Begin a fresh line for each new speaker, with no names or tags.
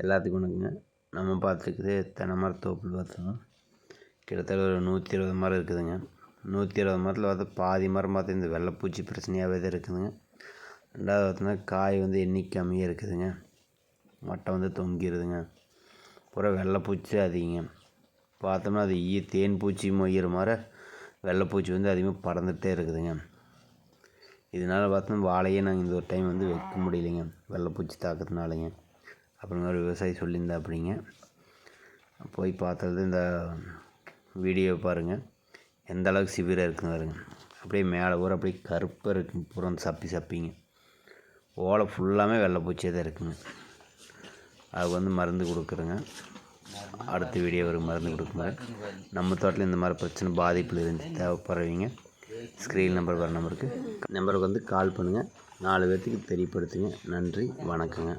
எல்லாத்துக்கும் வணக்கங்க. நம்ம பார்த்துருக்குது தென்னை மரத்தோப்பில் பார்த்தோம். கிட்டத்தட்ட ஒரு நூற்றி இருபது மரம் இருக்குதுங்க. நூற்றி இருபது மரத்தில் பார்த்தா பாதி மரம் பார்த்து இந்த வெள்ளைப்பூச்சி பிரச்சனையாகவே தான் இருக்குதுங்க. ரெண்டாவது பார்த்தோன்னா காய் வந்து எண்ணிக்கை கம்மியாக இருக்குதுங்க. மட்டை வந்து தொங்கிடுதுங்க பூரா வெள்ளைப்பூச்சி அதிகங்க. பார்த்தோம்னா அது ஈ தேன் பூச்சி மொய்கிற மாதிரி வெள்ளைப்பூச்சி வந்து அதிகமாக பறந்துகிட்டே இருக்குதுங்க. இதனால் பார்த்தோம்னா வாழையே நாங்கள் இந்த ஒரு டைம் வந்து வைக்க முடியலைங்க. வெள்ளைப்பூச்சி தாக்கத்தினாலங்க அப்புறம் ஒரு விவசாயி சொல்லியிருந்தா அப்படிங்க போய் பார்த்தது இந்த வீடியோ பாருங்கள் எந்த அளவுக்கு சிவியராக இருக்குன்னு பாருங்க. அப்படியே மேலே ஊற அப்படியே கருப்பாக இருக்குங்க பூரா சப்பி சப்பிங்க. ஓலை ஃபுல்லாமே வெள்ளைப்பூச்சியாக தான் இருக்குங்க. அதுக்கு வந்து மருந்து கொடுக்குறேங்க. அடுத்த வீடியோ ஒரு மருந்து கொடுக்குங்க. நம்ம தோட்டத்தில் இந்த மாதிரி பிரச்சனை பாதிப்பில் இருந்து தேவைப்படுறவங்க ஸ்க்ரீன் நம்பர் வர நம்பருக்கு நம்பருக்கு வந்து கால் பண்ணுங்கள் நாலு பேர்த்துக்கு தெரியப்படுத்துங்க. நன்றி வணக்கங்க.